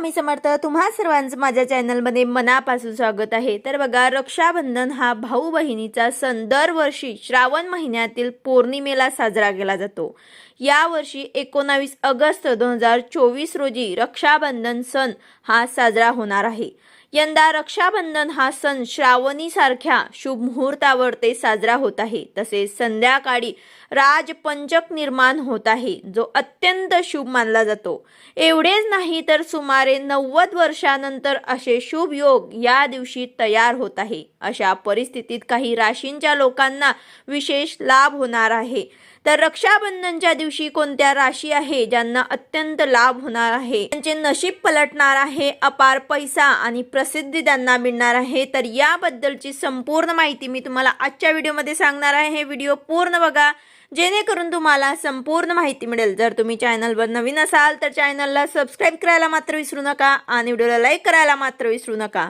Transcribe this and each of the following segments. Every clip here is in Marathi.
स्वामी समर्थ तुम्हा सर्वांचं माझ्या चॅनलमध्ये मनापासून स्वागत आहे. तर बघा रक्षाबंधन हा भाऊ बहिणीचा सण दरवर्षी श्रावण महिन्यातील पौर्णिमेला साजरा केला जातो. यावर्षी एकोणावीस ऑगस्ट दोन हजार चोवीस रोजी रक्षाबंधन सण हा साजरा होणार आहे. यंदा रक्षाबंधन हा सण श्रावणीसारख्या शुभ मुहूर्तावर ते साजरा होत आहे. तसेच संध्याकाळी राजपंचक निर्माण होत आहे जो अत्यंत शुभ मानला जातो. एवढेच नाही तर सुमारे नव्वद वर्षानंतर असे शुभ योग या दिवशी तयार होत आहे. अशा परिस्थितीत काही राशींच्या लोकांना विशेष लाभ होणार आहे. तर रक्षाबंधनच्या दिवशी कोणत्या राशी आहे ज्यांना अत्यंत लाभ होणार आहे? त्यांचे नशीब पलटणार आहे अपार पैसा आणि प्रसिद्धी त्यांना मिळणार आहे तर याबद्दलची संपूर्ण माहिती मी तुम्हाला आजच्या व्हिडिओमध्ये सांगणार आहे. हे व्हिडिओ पूर्ण बघा. जेणेकरून तुम्हाला संपूर्ण माहिती मिळेल. जर तुम्ही चॅनलवर नवीन असाल तर चॅनलला सबस्क्राईब करायला मात्र विसरू नका आणि व्हिडिओला लाईक करायला मात्र विसरू नका.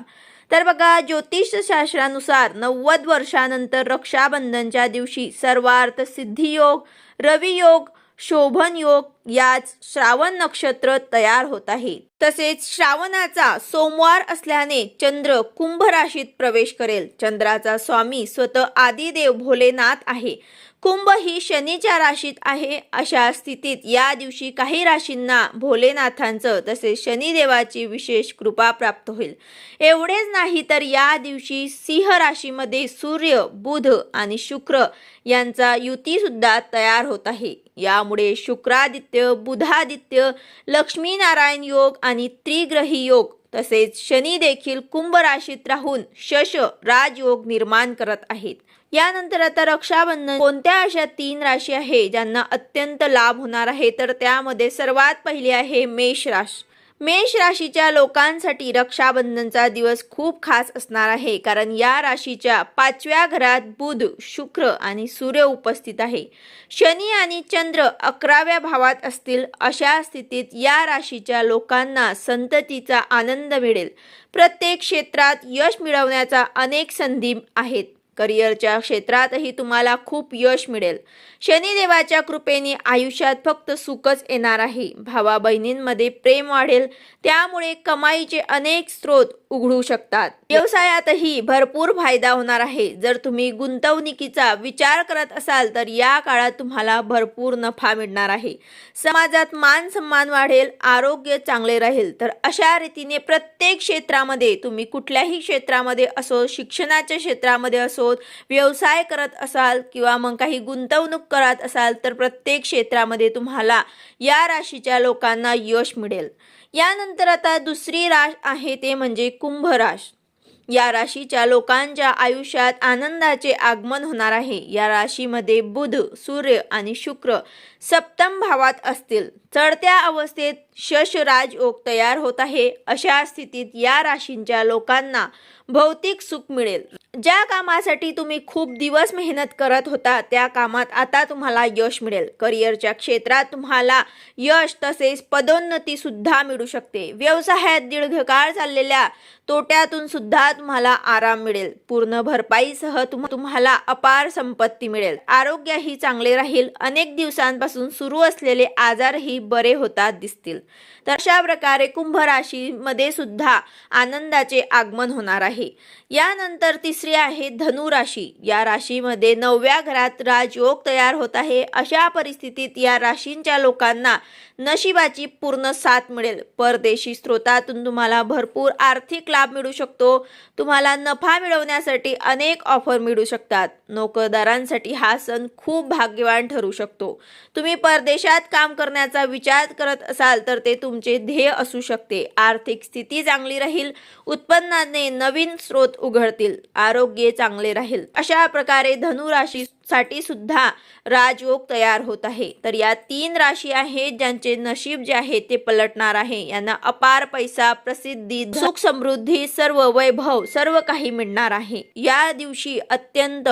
तर बघा ज्योतिषशास्त्रानुसार नव्वद वर्षानंतर रक्षाबंधनच्या दिवशी सर्वार्थ सिद्धियोग रवियोग शोभन योग याच श्रावण नक्षत्र तयार होत आहे. तसेच श्रावणाचा सोमवार असल्याने चंद्र कुंभ राशीत प्रवेश करेल. चंद्राचा स्वामी स्वतः आदिदेव भोलेनाथ आहे. कुंभ ही शनीच्या राशीत आहे. अशा स्थितीत या दिवशी काही राशींना भोलेनाथांचं तसेच शनिदेवाची विशेष कृपा प्राप्त होईल. एवढेच नाही तर या दिवशी सिंह राशीमध्ये सूर्य बुध आणि शुक्र यांचा युतीसुद्धा तयार होत आहे. यामुळे शुक्रादित्य बुधादित्य लक्ष्मीनारायण योग आणि त्रिग्रही योग तसेच शनी देखील कुंभ राशीत राहून शश राजयोग निर्माण करत आहेत. यानंतर आता रक्षाबंधन कोणत्या अशा तीन राशी आहे ज्यांना अत्यंत लाभ होणार आहे? तर त्यामध्ये सर्वात पहिली आहे मेष राशी. मेष राशीच्या लोकांसाठी रक्षाबंधनचा दिवस खूप खास असणार आहे कारण या राशीच्या पाचव्या घरात बुध शुक्र आणि सूर्य उपस्थित आहे. शनी आणि चंद्र अकराव्या भावात असतील अशा स्थितीत या राशीच्या लोकांना संततीचा आनंद मिळेल. प्रत्येक क्षेत्रात यश मिळवण्याचा अनेक संधी आहेत. करिअरच्या क्षेत्रातही तुम्हाला खूप यश मिळेल. शनिदेवाच्या कृपेने आयुष्यात फक्त सुखच येणार आहे. भावा बहिणींमध्ये प्रेम वाढेल. त्यामुळे कमाईचे अनेक स्रोत उघडू शकतात. व्यवसायातही भरपूर फायदा होणार आहे. जर तुम्ही गुंतवणुकीचा विचार करत असाल तर या काळात तुम्हाला भरपूर नफा मिळणार आहे. समाजात मान सन्मान वाढेल आरोग्य चांगले राहील. तर अशा रीतीने प्रत्येक क्षेत्रामध्ये तुम्ही कुठल्याही क्षेत्रामध्ये असो शिक्षणाच्या क्षेत्रामध्ये असो व्यवसाय करत असाल किंवा मग काही गुंतवणूक करत असाल तर प्रत्येक क्षेत्रामध्ये तुम्हाला या राशीच्या लोकांना यश मिळेल. यानंतर आता दुसरी राश आहे ते म्हणजे कुंभ राश या राशीच्या लोकांच्या आयुष्यात आनंदाचे आगमन होणार आहे. या राशीमध्ये बुध सूर्य आणि शुक्र सप्तम भावात असतील. चढत्या अवस्थेत शश राजयोग तयार होत आहे. अशा स्थितीत या राशींच्या लोकांना भौतिक सुख मिळेल. ज्या कामासाठी तुम्ही खूप दिवस मेहनत करत होता त्या कामात आता तुम्हाला यश मिळेल. करिअरच्या क्षेत्रात तुम्हाला यश तसेच पदोन्नती सुद्धा मिळू शकते. व्यवसायात दीर्घकाळ चाललेल्या तोट्यातून सुद्धा तुम्हाला आराम मिळेल. पूर्ण भरपाईसह तुम तुम्हाला अपार संपत्ती मिळेल. आरोग्यही चांगले राहील. अनेक दिवसांपासून सुरू असलेले आजारही बरे होतात दिसतील. तर अशा प्रकारे कुंभ राशीमध्ये सुद्धा आनंदाचे आगमन होणार आहे. यानंतर तिसरी आहे धनु राशी. या राशीमध्ये नवव्या घरात राजयोग तयार होत आहे. अशा परिस्थितीत या राशींच्या लोकांना नशिबाची पूर्ण साथ मिळेल. परदेशी स्रोतातून तुम्हाला भरपूर आर्थिक लाभ मिळू शकतो. तुम्हाला नफा मिळवण्यासाठी अनेक ऑफर मिळू शकतात. नोकरदारांसाठी हा सण खूप भाग्यवान ठरू शकतो. तुम्ही परदेशात काम करण्याचा विचार करत असाल तर ते तुमचे ध्येय असू शकते. आर्थिक स्थिती चांगली राहील. उत्पन्नाने नवीन स्रोत उघडतील. आरोग्य चांगले राहील. अशा प्रकारे धनु राशी साठी सुद्धा राजयोग तयार होत आहे. तर या तीन राशी आहेत ज्यांचे नशीब जे आहे ते पलटणार आहे. यांना अपार पैसा प्रसिद्धी सुख समृद्धी सर्व वैभव सर्व काही मिळणार आहे. या दिवशी अत्यंत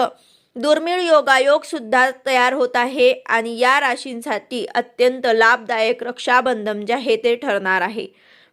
दुर्मिळ योगायोग सुद्धा तयार होत आहे आणि या राशींसाठी अत्यंत लाभदायक रक्षाबंधन जे आहे ते ठरणार आहे.